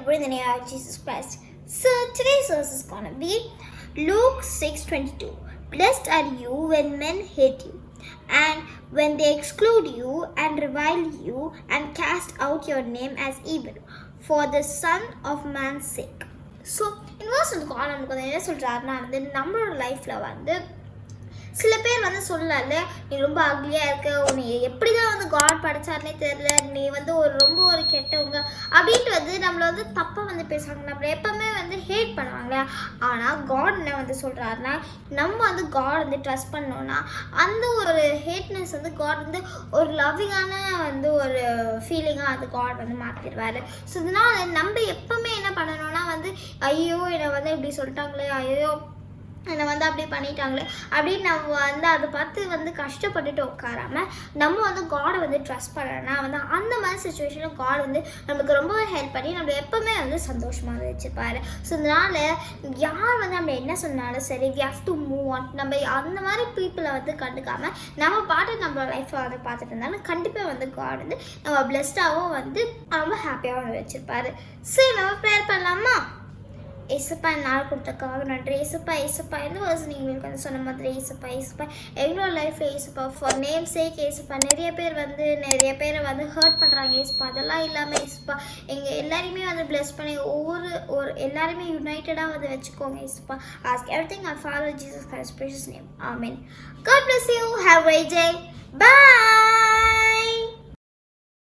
in the name of Jesus Christ. So today's verse is gonna be Luke 6:22. Blessed are you when men hate you, and when they exclude you and revile you and cast out your name as evil, for the Son of Man's sake. So inverse வந்து நமக்கு வந்து என்ன சொல்கிறாருன்னா வந்து நம்மளோட லைஃப்பில் வந்து சில பேர் வந்து சொல்லல நீ ரொம்ப அக்லியாக இருக்க உன்னை எப்படி தான் வந்து காட் படைச்சாருனே தெரியல நீ வந்து ஒரு ரொம்ப ஒரு கெட்டவங்க அப்படின்ட்டு வந்து நம்மளை வந்து தப்பாக வந்து பேசுவாங்க. நம்மளை எப்பவுமே வந்து ஹேட் பண்ணுவாங்க. ஆனால் காட் என்ன வந்து சொல்கிறாருன்னா நம்ம வந்து காட் வந்து ட்ரஸ்ட் பண்ணோம்னா அந்த ஒரு ஹேட்னஸ் வந்து காட் வந்து ஒரு லவ்விங்கான வந்து ஒரு ஃபீலிங்காக அது காட் வந்து மாற்றிடுவார் ஸோ இதனால் நம்ம எப்பவுமே என்ன பண்ணணும்னா வந்து ஐயோ என்னை வந்து இப்படி சொல்லிட்டாங்களே ஐயோ என்னை வந்து அப்படி பண்ணிட்டாங்களே. அப்படின்னு நம்ம வந்து அதை பார்த்து வந்து கஷ்டப்பட்டுட்டு உட்காராம நம்ம வந்து காடை வந்து ட்ரஸ்ட் பண்ணனா வந்து அந்த மாதிரி சுச்சுவேஷனில் காட் வந்து நமக்கு ரொம்பவே ஹெல்ப் பண்ணி நம்ம எப்பவுமே வந்து சந்தோஷமாக வச்சுப்பாரு. ஸோ இதனால் யார் வந்து நம்ம என்ன சொன்னாலும் சரி we have to move on நம்ம அந்த மாதிரி பீப்புளை வந்து கண்டுக்காமல் நம்ம பாட்டு நம்ம லைஃப்பை வந்து பார்த்துட்டு இருந்தாலும் கண்டிப்பாக வந்து காட் வந்து நம்ம பிளெஸ்டாகவும் வந்து ரொம்ப ஹாப்பியாகவும் வச்சுருப்பாரு சரி நம்ம ப்ரேயர் பண்ணலாமா? ஏசப்பா நாள் கொடுத்தக்காக நன்றி. ஏசப்பா ஏசப்பா எந்த வருஷம் நீங்கள் வந்து சொன்ன மாதிரி ஏசப்பா ஏசப்பா. எவ்வளோ லைஃப்பில் ஏசப்பா ஃபார் நேம் சேக் ஏசப்பா நிறைய பேர் வந்து நிறைய பேரை வந்து ஹர்ட் பண்ணுறாங்க ஏசப்பா. அதெல்லாம் இல்லாமல் ஏசப்பா எங்கள் எல்லாரையுமே வந்து bless பண்ணி ஒவ்வொரு ஒரு எல்லாருமே யுனைட்டடாக வந்து வச்சுக்கோங்க ஏசப்பா. Ask everything I follow Jesus Christ name amen God bless you have a day.